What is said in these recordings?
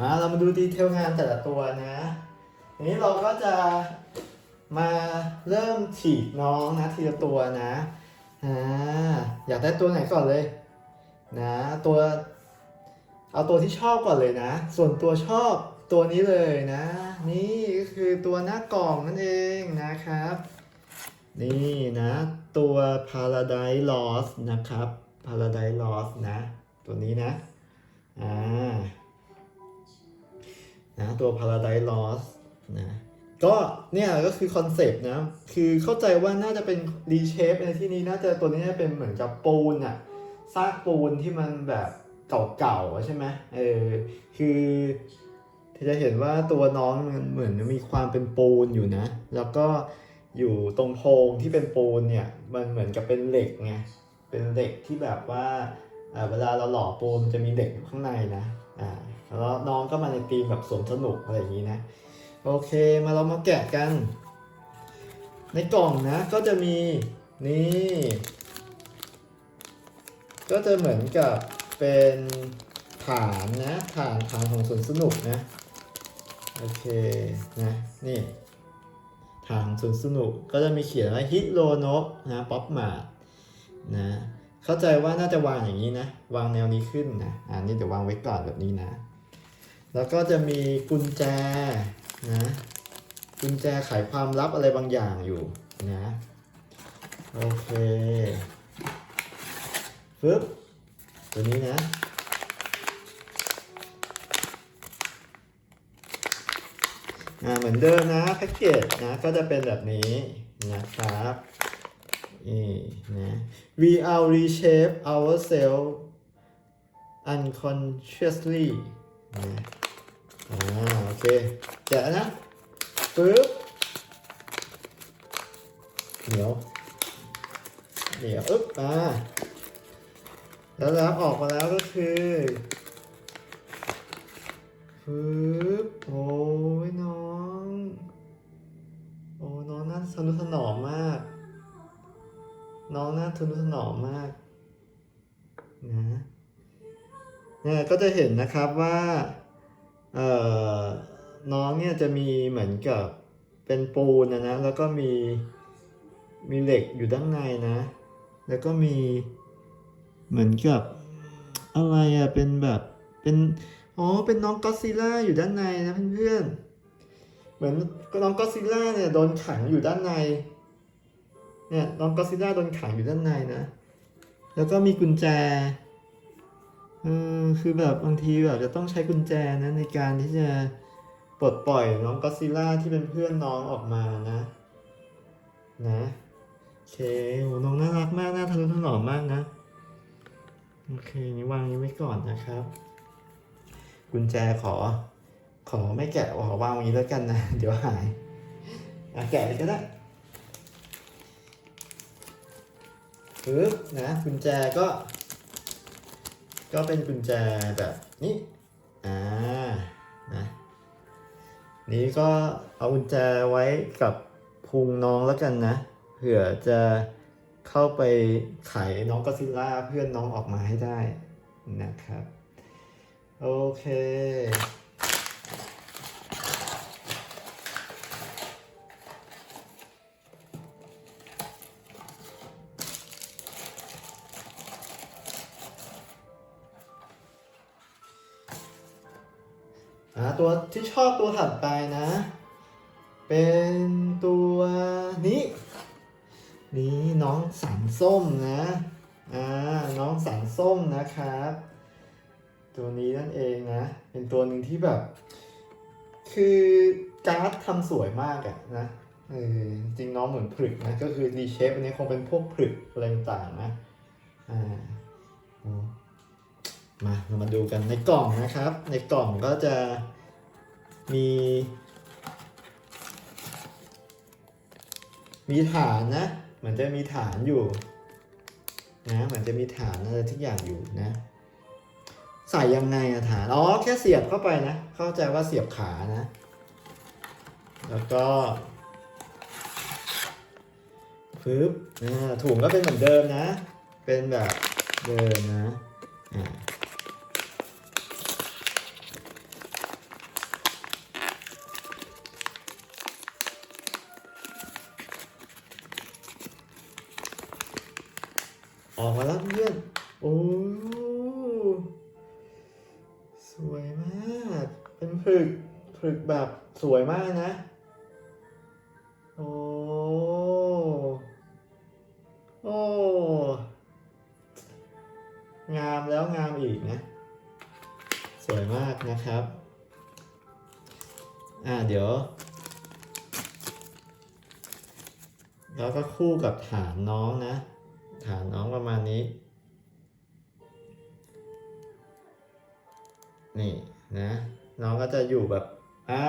อ่าเรามาดูดีเทลงานแต่ละตัวนะทีนี้เราก็จะมาเริ่มฉีกน้องนะทีละตัวนะอ่าอยากได้ตัวไหนก่อนเลยนะตัวเอาตัวที่ชอบก่อนเลยนะ ส่วนตัวชอบตัวนี้เลยนะ นี่ก็คือตัวหน้ากล่องนั่นเองนะครับ นี่นะ ตัว Paradise Lost นะครับ Paradise Lost นะ ตัวนี้นะอ่า นะตัว Paradise Lost นะก็เนี่ยก็คือคอนเซปต์นะ คือเข้าใจว่าน่าจะเป็นรีเชฟในที่นี้น่าจะตัวนี้น่าจะเป็นเหมือนกับปูนอะซากปูนที่มันแบบเก่าๆใช่ไหมเออคือจะเห็นว่าตัวน้องมันเหมือนมีความเป็นปูนอยู่นะ แล้วก็อยู่ตรงโพรงที่เป็นปูนเนี่ยมันเหมือนกับเป็นเหล็กไงเป็นเหล็กที่แบบว่าเวลาเราหล่อปูนมันจะมีเหล็กอยู่ข้างในนะ อ่าแล้วน้องก็มาในธีมแบบสวนสนุกอะไรอย่างนี้นะ โอเคมาเรามาแกะกัน ในกล่องนะก็จะมีนี่ ก็จะเหมือนกับเป็นฐานนะฐานฐานของสวนสนุกนะโอเคนะนี่ฐานของสวนสนุกก็จะมีเขียนว่าฮิโรโนะนะป๊อปมานะ เข้าใจว่าน่าจะวางอย่างนี้นะ วางแนวนี้ขึ้นนะอ่านี่เดี๋ยววางไว้ก่อนแบบนี้นะ แล้วก็จะมีกุญแจนะกุญแจไขความลับอะไรบางอย่างอยู่นะโอเคฟึบตัวนี้นะอ่าเหมือนเดิมนะแพ็กเกจนะก็จะเป็นแบบนี้นะครับ นี่นะ we are reshape ourselves unconsciously นะอ่าโอเคแกะนะปึ๊บเหนียวเหนียวอึ๊บอ่าแล้วรับออกมาแล้วก็คือปึ๊บโอ้ น้องน่าทนุถนอมมากนะเนี่ยก็จะเห็นนะครับว่าเอ่อน้องเนี่ยจะมีเหมือนกับเป็นปูนนะนะแล้วก็มีมีเหล็กอยู่ด้านในนะ แล้วก็มีเหมือนกับอะไรอะเป็นแบบเป็นอ๋อเป็นน้องก็ซิล่าอยู่ด้านในนะเพื่อนๆเหมือนน้องก็ซิล่าเนี่ยโดนขังอยู่ด้านใน เนี่ยน้องก็ซิล่าโดนขังอยู่ด้านในนะ แล้วก็มีกุญแจเออคือแบบบางทีแบบจะต้องใช้กุญแจนะในการที่จะปลดปล่อยน้องก็ซิล่าที่เป็นเพื่อนน้องออกมานะ นะโอเคโหน้องน่ารักมากน่าทะนุถนอมมากนะ โอเคนี่วางนี้ไว้ก่อนนะครับ กุญแจขอ ขอไม่แกะขอวางอย่างนี้แล้วกันนะ เดี๋ยวหายอะแกะเลยก็ได้ ปึ๊บนะกุญแจก็ ก็เป็นกุญแจแบบนี้อ่านะนี้ก็เอากุญแจไว้กับพุงน้องแล้วกันนะเผื่อจะเข้าไปไขน้องก็ซิลล่าเพื่อนน้องออกมาให้ได้นะครับ โอเค อ่าตัวที่ชอบตัวถัดไปนะ เป็นตัวนี้นี่น้องสันส้มนะอ่าน้องสันส้มนะครับ ตัวนี้นั่นเองนะ เป็นตัวหนึ่งที่แบบ คือการ์ดทำสวยมากอะนะเออจริงน้องเหมือนผลึกนะ ก็คือดีเชฟอันนี้คงเป็นพวกผลึกอะไรต่างนะอ่าอ๋อ มาเรามาดูกันในกล่องนะครับ ในกล่องก็จะมี มีฐานนะ เหมือนจะมีฐานอยู่นะเหมือนจะมีฐานอะไรทุกอย่างอยู่นะ ใส่ยังไงอะฐานอ๋อแค่เสียบเข้าไปนะ เข้าใจว่าเสียบขานะ แล้วก็ปึ๊บอ่าถุงก็เป็นเหมือนเดิมนะ เป็นแบบเดิมนะอ่า แล้วเพื่อน โอ้สวยมาก เป็นผึกผึกแบบสวยมากนะ โอ้ โอ้ งามแล้วงามอีกนะ สวยมากนะครับ อ่าเดี๋ยวแล้วก็คู่กับฐานน้องนะ ฐานน้องประมาณนี้ นี่นะ น้องก็จะอยู่แบบอ่า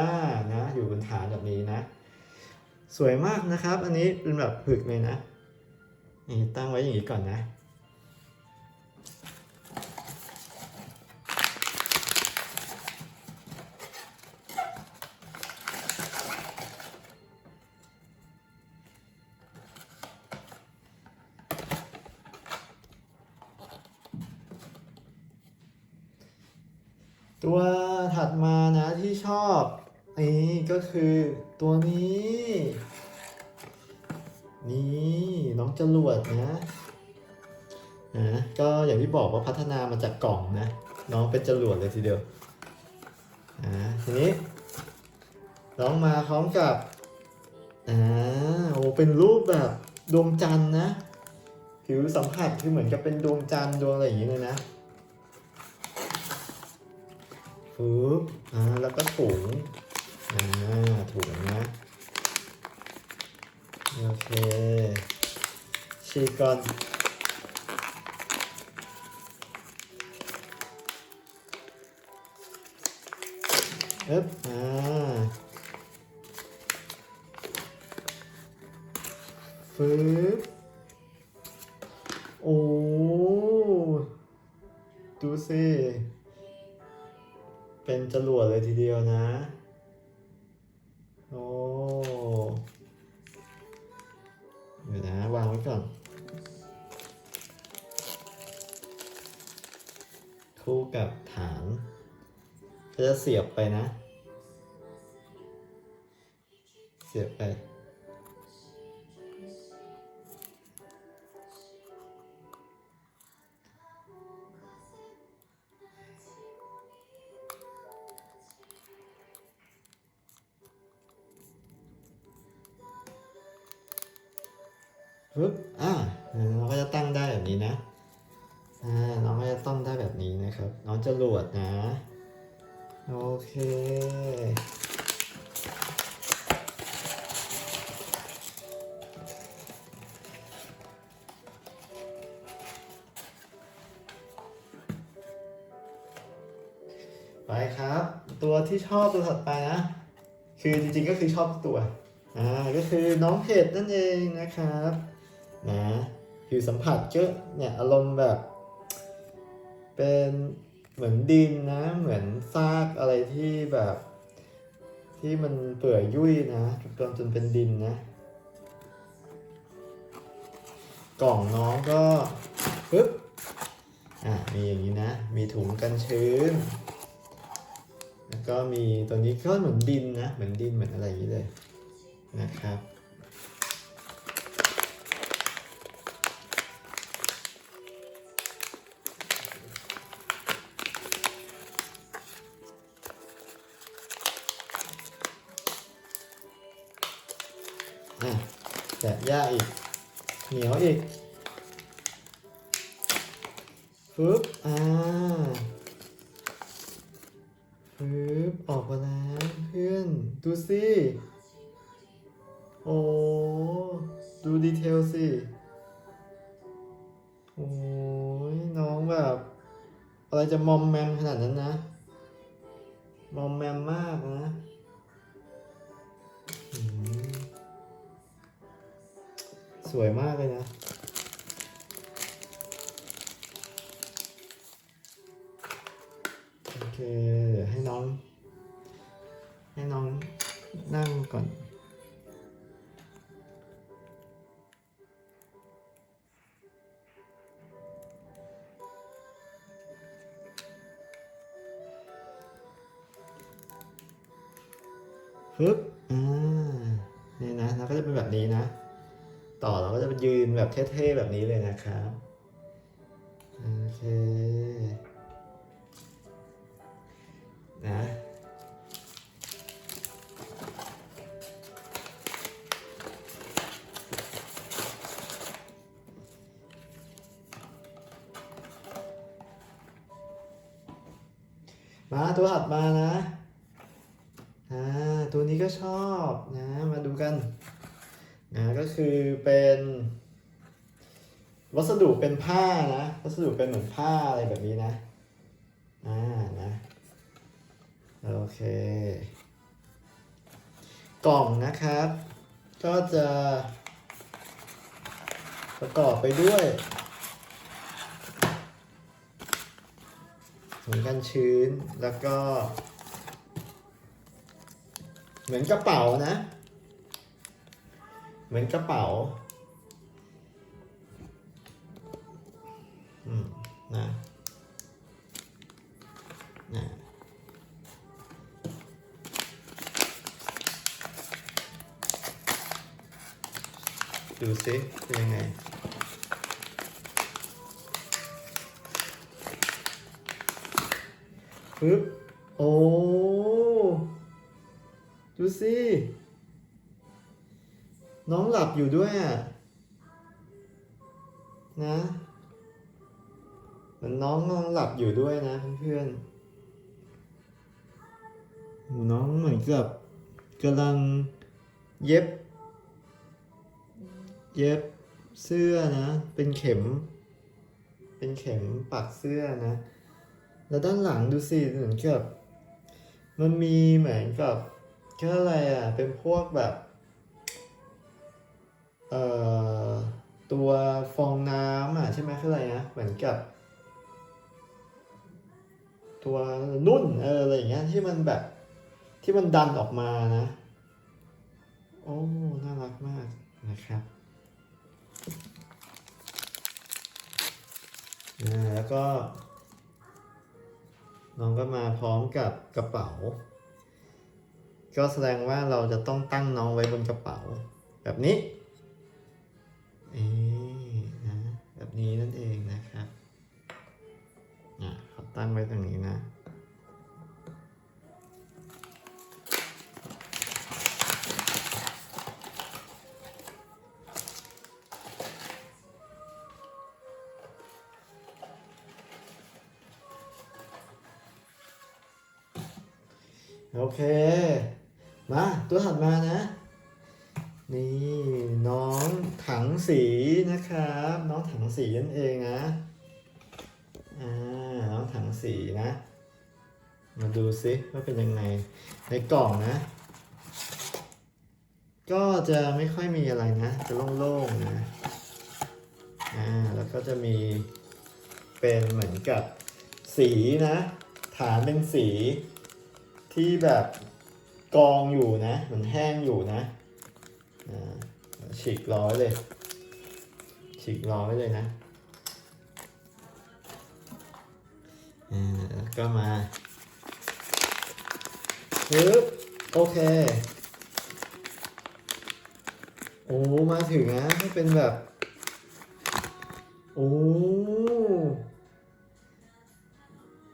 นะ อยู่บนฐานแบบนี้นะ สวยมากนะครับ อันนี้เป็นแบบผึกเลยนะนี่ตั้งไว้อย่างนี้ก่อนนะ อบนี่ก็คือตัวนี้ นี่น้องจรวดนะนะก็อย่างที่บอกว่าพัฒนามาจากกล่องนะ น้องเป็นจรวดเลยทีเดียวอ่าทีนี้ น้องมาพร้อมกับอ่าโอ้เป็นรูปแบบดวงจันทร์นะ ผิวสัมผัสคือเหมือนกับเป็นดวงจันทร์ดวงอะไรอย่างนี้เลยนะ ฟืบอ่าแล้วก็ถุงอ่าถุงนะโอเคฉีกก่อนอึ๊บอ่าฟืบโอ้ ดูสิ เป็นจรวดเลยทีเดียวนะ โอ้เดี๋ยวนะ วางไว้ก่อน คู่กับฐานจะเสียบไปนะ เสียบไป ปึ๊บอ่าน้องก็จะตั้งได้แบบนี้นะอ่าน้องก็จะตั้งได้แบบนี้นะครับ น้องจะหลวดนะ โอเคไปครับ ตัวที่ชอบตัวถัดไปนะ คือจริงๆก็คือชอบตัวอ่าก็คือน้องเห็ดนั่นเองนะครับ นะผิวสัมผัสก็เนี่ยอารมณ์แบบ เป็นเหมือนดินนะ เหมือนซากอะไรที่แบบ ที่มันเปื่อยยุ่ยนะจนจนเป็นดินนะ กล่องน้องก็ปึ๊บอ่ามีอย่างนี้นะ มีถุงกันชื้น แล้วก็มีตัวนี้ก็เหมือนดินนะ เหมือนดินเหมือนอะไรอย่างนี้เลยนะครับ แกะยากอีก เหนียวอีกฟึบอ่าฟึบออกมาแล้วเพื่อน ดูสิ โอ้ ดูดีเทลสิ โอ้ยน้องแบบ อะไรจะมอมแมมขนาดนั้นนะ สวยมากเลยนะ โอเค เดี๋ยวให้น้อง ให้น้องนั่งก่อนฮึบอ่านี่นะแล้วก็จะเป็นแบบนี้นะ ต่อเราก็จะยืนแบบเท่ๆแบบนี้เลยนะครับโอเคนะมาตัวถัดมานะ อ่า ตัวนี้ก็ชอบนะ มาดูกัน นะก็คือเป็น วัสดุเป็นผ้านะ วัสดุเป็นเหมือนผ้าอะไรแบบนี้นะอ่านะโอเค กล่องนะครับ ก็จะประกอบไปด้วยถุงกันชื้นแล้วก็ เหมือนกระเป๋านะ เหมือนกระเป๋า อืม นะนะดูสิเป็นยังไงปึ๊บโอ้ ดูสิ น้องหลับอยู่ด้วยอะนะเหมือนน้องกำลังหลับอยู่ด้วยนะเพื่อนๆโอ้น้องเหมือนกับกำลังเย็บ เย็บเสื้อนะ เป็นเข็ม เป็นเข็มปักเสื้อนะ แล้วด้านหลังดูสิเหมือนกับ มันมีเหมือนกับแค่อะไรอะ เป็นพวกแบบ เอ่อตัวฟองน้ำอะใช่ไหมคืออะไรนะเหมือนกับ ตัวนุ่นเอออะไรอย่างเงี้ยที่มันแบบที่มันดันออกมานะ โอ้ น่ารักมากนะครับอ่าแล้วก็ น้องก็มาพร้อมกับกระเป๋า ก็แสดงว่าเราจะต้องตั้งน้องไว้บนกระเป๋า แบบนี้ เอ๊นะแบบนี้นั่นเองนะครับอะเขาตั้งไว้ตรงนี้นะโอเค มา ตัวถัดมานะ นี่น้องถังสีนะครับ น้องถังสีนั่นเองนะ อ่า น้องถังสีนะ มาดูซิว่าเป็นยังไง ในกล่องนะ ก็จะไม่ค่อยมีอะไรนะ จะโล่งๆนะ อ่า แล้วก็จะมีเป็นเหมือนกับสีนะ ฐานเป็นสีที่แบบกองอยู่นะ เหมือนแห้งอยู่นะ ฉีกร้อยเลย ฉีกร้อยเลยนะอ่าก็มาปึ๊บโอเค โอ้ มาถึงนะให้เป็นแบบ โอ้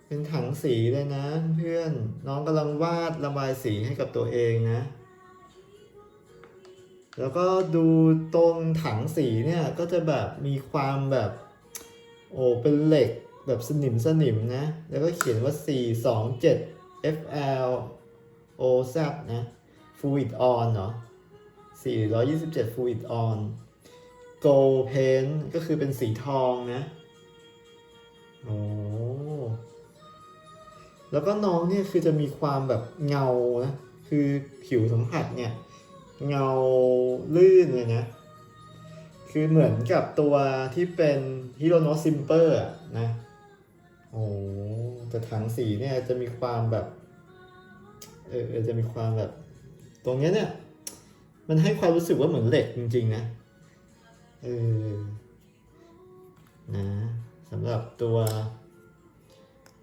เป็นถังสีเลยนะเพื่อน น้องกำลังวาดระบายสีให้กับตัวเองนะ แล้วก็ดูตรงถังสีเนี่ยก็จะแบบมีความแบบ โอ้เป็นเหล็กแบบสนิมสนิมนะ แล้วก็เขียนว่า 427 FL OZ นะ Fluid On เนาะ427 Fluid On Gold Paint ก็คือเป็นสีทองนะโอ้แล้วก็น้องเนี่ยคือจะมีความแบบเงานะ คือผิวสัมผัสเนี่ย เงาลื่นเลยนะ คือเหมือนกับตัวที่เป็นฮิโรโนซิมเปอร์นะ โอ้แต่ถังสีเนี่ยจะมีความแบบเออเออจะมีความแบบ ตรงเนี้ยเนี่ย มันให้ความรู้สึกว่าเหมือนเหล็กจริง ๆ นะ เออ นะสำหรับตัว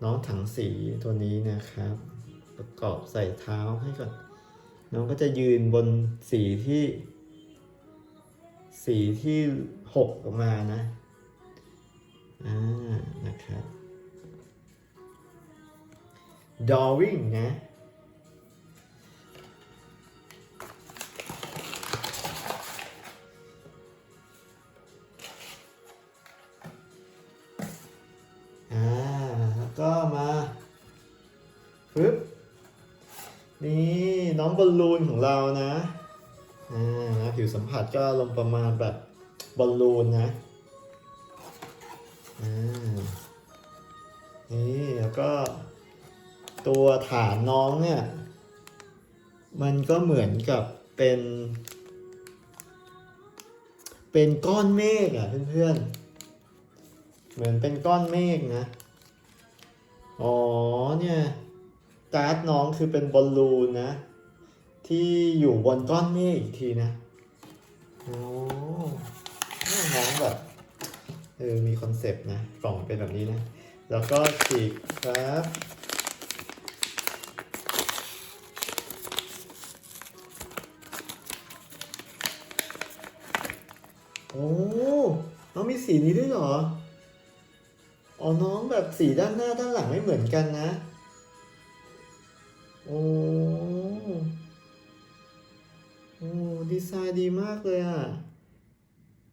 น้องถังสีตัวนี้นะครับ ประกอบใส่เท้าให้ก่อน น้องก็จะยืนบนสีที่ สีที่หกออกมานะ อ่า นะครับ drawing นะ อ่า แล้วก็มาปึ๊บ นี่ น้องบอลลูนของเรานะอ่านะผิวสัมผัสก็ลงประมาณแบบบอลลูนนะอ่านี่แล้วก็ตัวฐานน้องเนี่ย มันก็เหมือนกับเป็น เป็นก้อนเมฆอะเพื่อนๆ เหมือนเป็นก้อนเมฆนะ อ๋อเนี่ยการ์ดน้องคือเป็นบอลลูนนะ ที่อยู่บนก้อนเมฆอีกทีนะโอ้น้องแบบเออมีคอนเซปต์นะกล่องเป็นแบบนี้นะ แล้วก็ฉีกครับโอ้น้องมีสีนี้ด้วยเหรอ อ๋อ น้องแบบสีด้านหน้าด้านหลังไม่เหมือนกันนะ ซน์ดีมากเลยอะ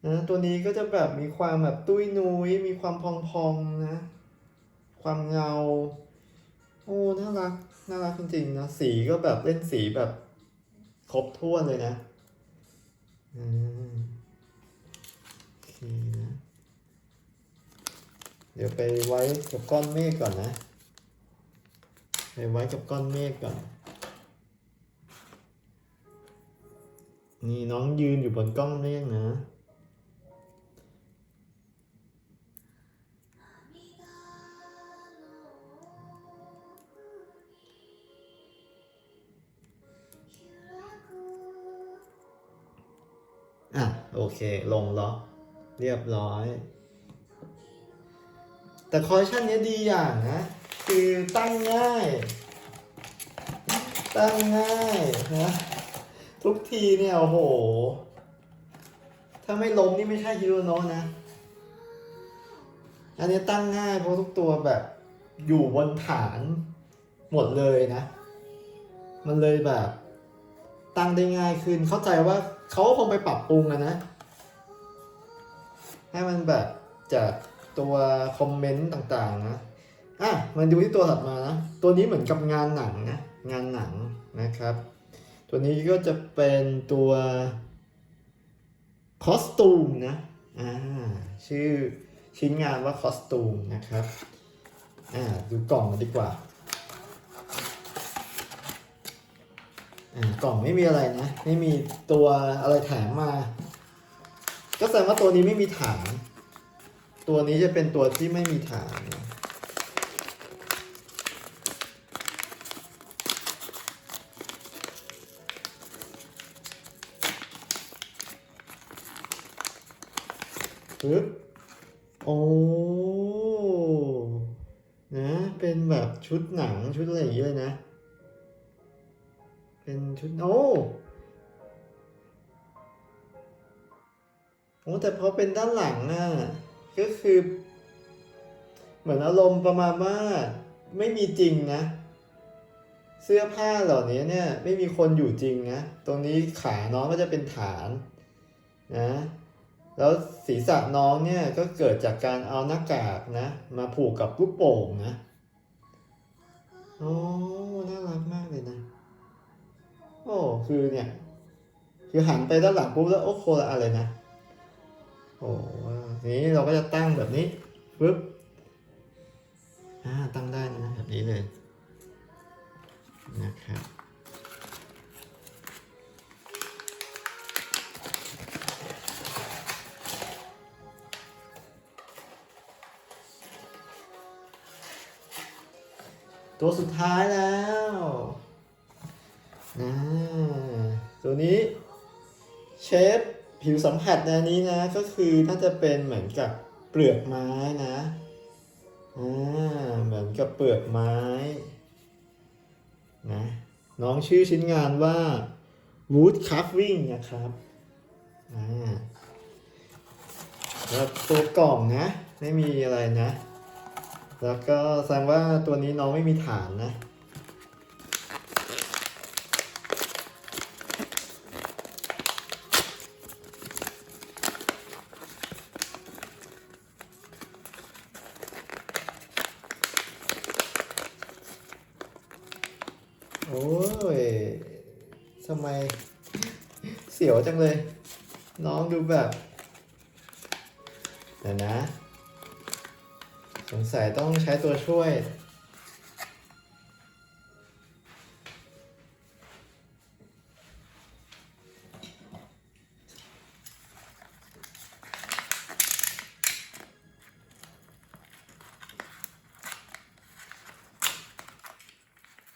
นะตัวนี้ก็จะแบบมีความแบบตุ้ยนุ้ยมีความพองๆนะ ความเงา โอ้น่ารักน่ารักจริงๆนะสีก็แบบเล่นสีแบบครบถ้วนเลยนะอืมโอเคนะ เดี๋ยวไปไว้กับก้อนเมฆก่อนนะ ไปไว้กับก้อนเมฆก่อน นี่น้องยืนอยู่บนกล้อนเมฆนะ อะ โอเค ลงล็อกเรียบร้อย แต่คอลชันนี้ดีอย่างนะ คือตั้งง่าย ตั้งง่ายนะ ทุกทีเนี่ยโอ้โห ถ้าไม่ล้มนี่ไม่ใช่ฮิโรโนะนะ อันนี้ตั้งง่ายเพราะทุกตัวแบบอยู่บนฐานหมดเลยนะ มันเลยแบบ ตั้งได้ง่ายขึ้น เข้าใจว่าเขาคงไปปรับปรุงอะนะ ให้มันแบบจากตัวคอมเมนต์ต่างๆนะ อะมันดูที่ตัวถัดมานะ ตัวนี้เหมือนกับงานหนังนะ งานหนังนะครับ ตัวนี้ก็จะเป็นตัวคอสตูมนะ อ่า ชื่อชิ้นงานว่าคอสตูมนะครับ อ่า ดูกล่องดีกว่า อ่า กล่องไม่มีอะไรนะ ไม่มีตัวอะไรแถมมา ก็แสดงว่าตัวนี้ไม่มีฐาน ตัวนี้จะเป็นตัวที่ไม่มีฐานนะ ปึ๊บโอ้นะเป็นแบบชุดหนังชุดอะไรอย่างเงี้ยนะ เป็นชุดโอ้โอ้แต่พอเป็นด้านหลังอะก็คือ เหมือนอารมณ์ประมาณว่าไม่มีจริงนะ เสื้อผ้าเหล่านี้เนี่ย ไม่มีคนอยู่จริงนะ ตรงนี้ขาน้องก็จะเป็นฐาน นะ แล้วศีรษะน้องเนี่ยก็เกิดจากการเอาหน้ากากนะ มาผูกกับลูกโป่งนะโอ้น่ารักมากเลยนะ โอ้คือเนี่ย คือหันไปด้านหลังปุ๊บแล้วโอ้โคละอะไรนะ โอ้นี้เราก็จะตั้งแบบนี้ปึ๊บอ่าตั้งได้นะแบบนี้เลยนะครับ ตัวสุดท้ายแล้วนะตัวนี้เชฟผิวสัมผัสในนี้นะ ก็คือน่าจะเป็นเหมือนกับเปลือกไม้นะอ่าเหมือนกับเปลือกไม้นะน้องชื่อชิ้นงานว่า wood carving นะครับอ่าแล้วตัวกล่องนะ ไม่มีอะไรนะ แล้วก็แสดงว่าตัวนี้น้องไม่มีฐานนะ โอ้ยทำไมเสียวจังเลย น้องดูแบบเดี๋ยวนะ สงสัยต้องใช้ตัวช่วย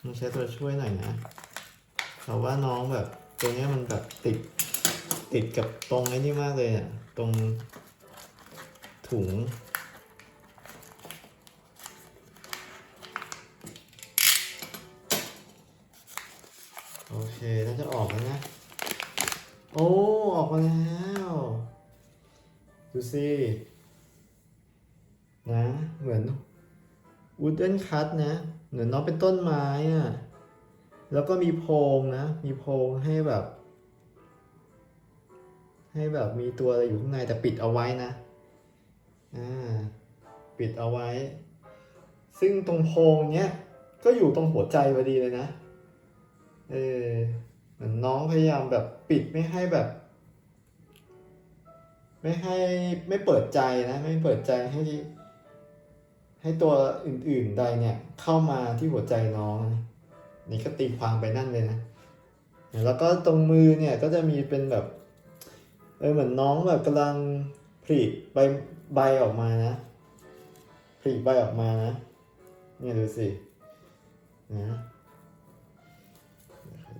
ต้องใช้ตัวช่วยหน่อยนะเพราะว่าน้องแบบตัวเนี้ยมันแบบติดติดกับตรงไอ้นี่มากเลยอะ ตรงถุง น่าจะออกแล้วนะ โอ้ ออกมาแล้ว ดูสินะ เหมือนวูดเดนคัตนะ เหมือนน้องเป็นต้นไม้อะแล้วก็มีโพรงนะ มีโพรงให้แบบ ให้แบบมีตัวอะไรอยู่ข้างในแต่ปิดเอาไว้นะ อ่า ปิดเอาไว้ ซึ่งตรงโพรงเนี้ย ก็อยู่ตรงหัวใจพอดีเลยนะ เออเหมือนน้องพยายามแบบปิดไม่ให้แบบ ไม่ให้ไม่เปิดใจนะไม่เปิดใจให้ ให้ตัวอื่น ๆใดเนี่ยเข้ามาที่หัวใจน้องนี่ก็ตีความไปนั่นเลยนะแล้วก็ตรงมือเนี่ยก็จะมีเป็นแบบเออเหมือนน้องแบบกำลังผลิใบใบออกมานะผลิใบออกมานะเนี่ยดูสินะ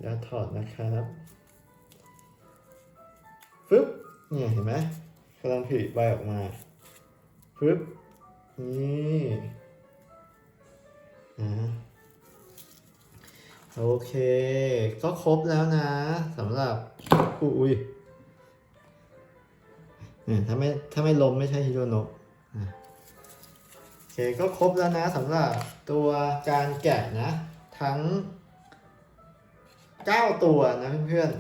ขออนุญาตถอดนะครับฟึบเนี่ยเห็นไหมกำลังผลิใบออกมาฟึบนี่นะโอเค ก็ครบแล้วนะสำหรับอุ้ยเนี่ยถ้าไม่ถ้าไม่ล้มไม่ใช่ฮิโรโนะอะโอเคก็ครบแล้วนะสำหรับตัวการแกะนะ ทั้ง 9 ตัวนะเพื่อน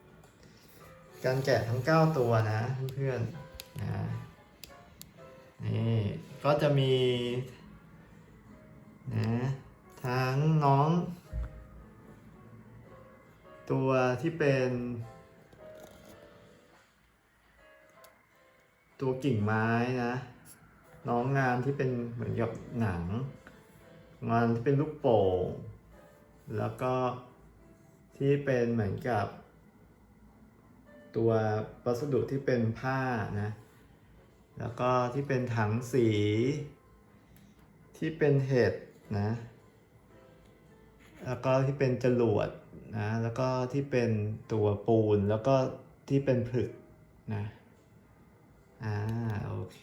ๆ การแกะทั้ง 9 ตัวนะเพื่อนๆนะนี่ก็จะมีนะทั้งน้อง ตัวที่เป็น ตัวกิ่งไม้นะ น้องงานที่เป็นเหมือนกับหนัง งานที่เป็นลูกโป่งแล้วก็ ที่เป็นเหมือนกับ ตัววัสดุที่เป็นผ้านะ แล้วก็ที่เป็นถังสี ที่เป็นเห็ดนะ แล้วก็ที่เป็นจรวดนะ แล้วก็ที่เป็นตัวปูน แล้วก็ที่เป็นผลึกนะ อ่า โอเค